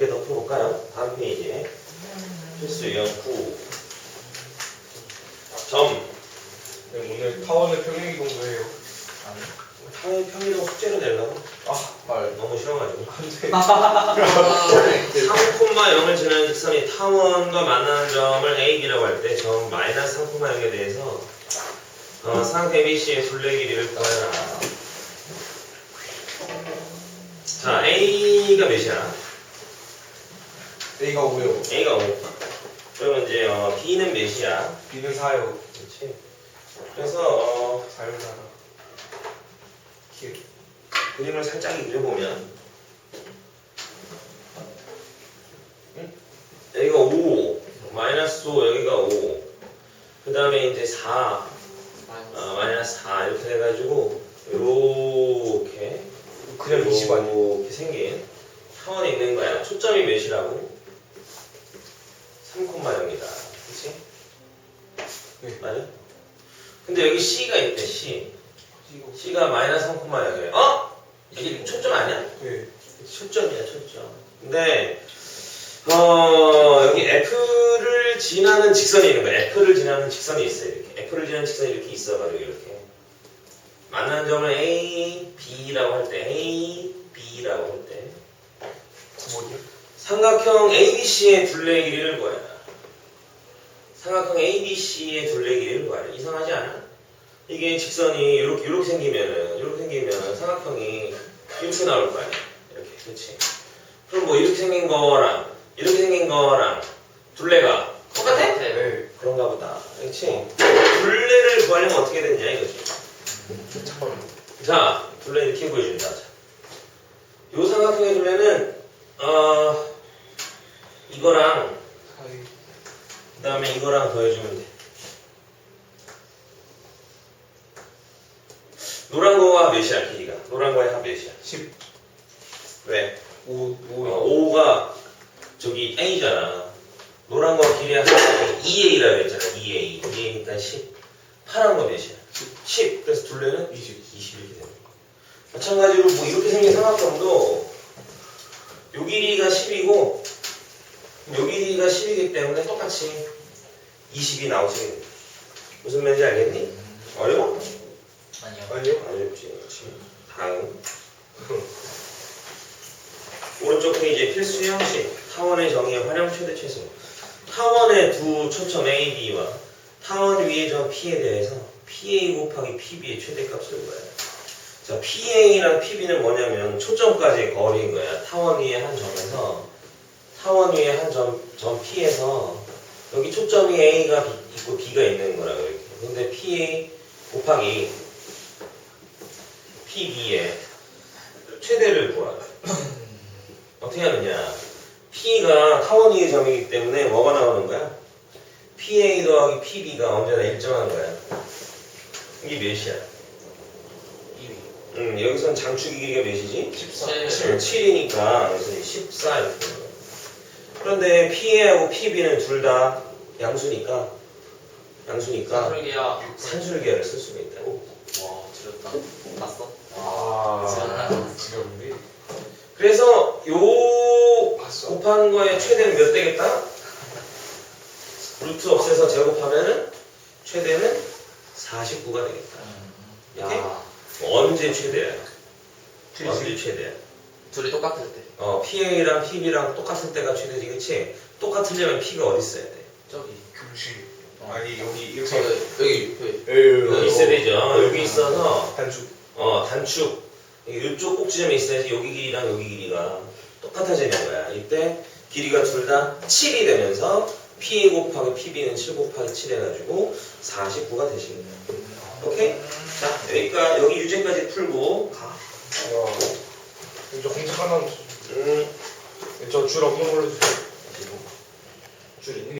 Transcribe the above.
개 더 풀어볼까요? 다음 페이지에 필수 유형 9. 점. 네, 오늘 타원의 평행 이동도해요. 평일, 평일은 숙제로 내려고? 아, 말. 너무 싫어가지고. 안돼. 3,0을 지나는 직선이 타원과 만나는 점을 A, B라고 할 때 점 마이너스 3,0에 대해서 어, 상대 BC의 둘레 길이를 구하라. 자, A가 몇이야? A가 5요. A가 5. 그러면 이제 어, B는 몇이야? B는 4요. 그렇지. 그래서 어, 4요 4요. 키. 그림을 살짝 그려보면 응? 여기가 5 마이너스 5 여기가 5 그 다음에 이제 4 어, 마이너스 4 이렇게 해가지고 이렇게 그냥 20 아니에요? 이렇게 생긴 타원이 있는 거야 초점이 몇이라고? 3,0이다 그치? 네. 맞아? 근데 여기 C가 있대 C. C가 마이너스 3,0이야 어? 이게 초점 아니야? 네. 초점이야 초점 근데 어 여기 F를 지나는 직선이 있는 거야 F를 지나는 직선이 있어요 이렇게 F를 지나는 직선이 이렇게 있어가지고 이렇게 만나는 점을 A, B라고 할 때 A, B라고 할 때 뭐지? 삼각형 ABC의 둘레 길이를 삼각형 ABC의 둘레 길이를 구하라 이상하지 않아? 이게 직선이 이렇게 이렇게 생기면은 이렇게 생기면 삼각형이 이렇게 나올 거 아니야 이렇게 그렇지 그럼 뭐 이렇게 생긴 거랑 이렇게 생긴 거랑 둘레가 똑같아? 네. 그런가 보다 그렇지 둘레를 구하려면 어떻게 되냐 이거지. 자 둘레 이렇게 보여준다 자. 요 삼각형의 둘레는 어 이거랑 다음에 이거랑 더해주면 돼 노란 거가 몇이야 길이가 노란 거의 합 몇이야 10. 왜? 5. 어, 5요. 5가 저기 A잖아. 노란 거 길이가 2A라 그랬잖아. 2A. 2A니까 10. 파란 거 몇이야? 10. 그래서 둘레는 20. 20 이렇게 되는 거야. 마찬가지로 뭐 이렇게 생긴 삼각형도 요 길이가 10이고 요 길이가 10이기 때문에 똑같이 20이 나오시게 됩니다. 무슨 말인지 알겠니? 어려워? 아니요. 아니요. 어렵지. 다음. 오른쪽 페이지에 필수 형식, 타원의 정의 활용 최대 최소. 타원의 두 초점 A, B와 타원 위의 점 P에 대해서 PA 곱하기 PB의 최대값을 구해요. 자, PA랑 PB는 뭐냐면 초점까지의 거리인 거야. 타원 위의 한 점에서 타원 위의 한 점, 점 P에서 여기 초점이 A가 비- 있고 B가 있는 거라고 이렇게. 근데 PA 곱하기 PB의 최대를 구하라. 어떻게 하느냐? P가 타원 위의 점이기 때문에 뭐가 나오는 거야? PA 더하기 PB가 언제나 일정한 거야. 이게 몇이야? 2위. 음, 여기선 장축이 길이가 몇이지? 14. 7이니까 여기서 14 이렇게. 그런데 PA하고 PB는 둘 다 양수니까 양수니까 설계야. 산술계를 쓸 수가 있다. 와, 지렸다. 봤어? 아. 지겹네. 그래서 요 봤어? 곱한 거의 최대는 몇 되겠다? 루트 없애서 제곱하면은 최대는 49가 되겠다. 이렇게? 야, 언제 최대야? 언제 70. 최대야? 둘이 똑같을 때. 어, PA랑 PB랑 똑같을 때가 최대지, 그치? 똑같으려면 P가 어디 있어야 돼? 저기. 금시. 어. 아니 여기 저, 이렇게. 여기, 여기. 여기 여기 있어야 되죠. 여기 있어서, 단축. 어, 단축. 이쪽 꼭지점에 있어야지 여기 길이랑 여기 길이가 똑같아지는 거야. 이때 길이가 둘 다 7이 되면서 PA 곱하기 PB는 7 곱하기 7 해가지고 49가 되시는 거야. 오케이? 자, 여기까, 여기 유제까지 풀고 가. 와. 이제 공책 하나. 음. 저줄 없는 걸로 주세요. 줄 있는